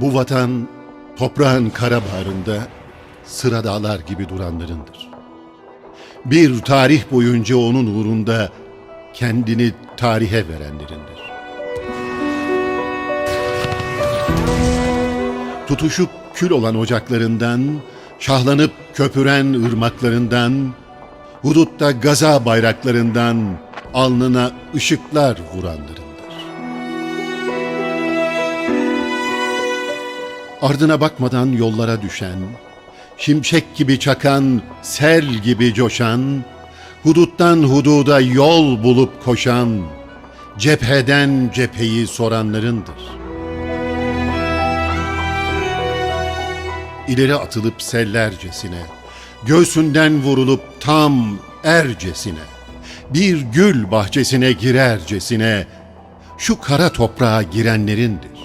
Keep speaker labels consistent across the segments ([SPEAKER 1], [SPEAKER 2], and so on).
[SPEAKER 1] Bu vatan toprağın kara bağrında sıra dağlar gibi duranlarındır. Bir tarih boyunca onun uğrunda kendini tarihe verenlerindir. Tutuşup kül olan ocaklarından, şahlanıp köpüren ırmaklarından, hudutta gaza bayraklarından alnına ışıklar vuranlarındır. Ardına bakmadan yollara düşen, şimşek gibi çakan, sel gibi coşan, huduttan hududa yol bulup koşan, cepheden cepheyi soranlarındır. İleri atılıp sellercesine, göğsünden vurulup tam ercesine, bir gül bahçesine girercesine, şu kara toprağa girenlerindir.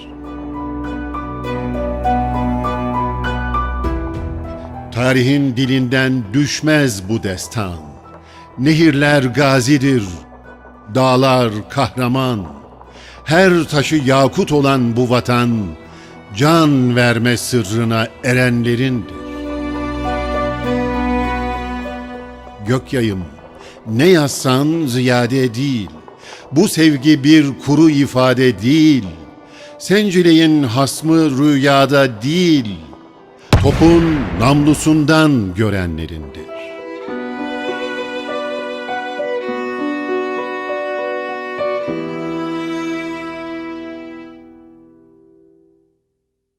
[SPEAKER 1] Tarihin dilinden düşmez bu destan. Nehirler gazidir, dağlar kahraman. Her taşı yakut olan bu vatan, can verme sırrına erenlerindir. Gökyayım, ne yazsan ziyade değil. Bu sevgi bir kuru ifade değil. Sencileyin hasmı rüyada değil. Topun namlusundan görenlerindi.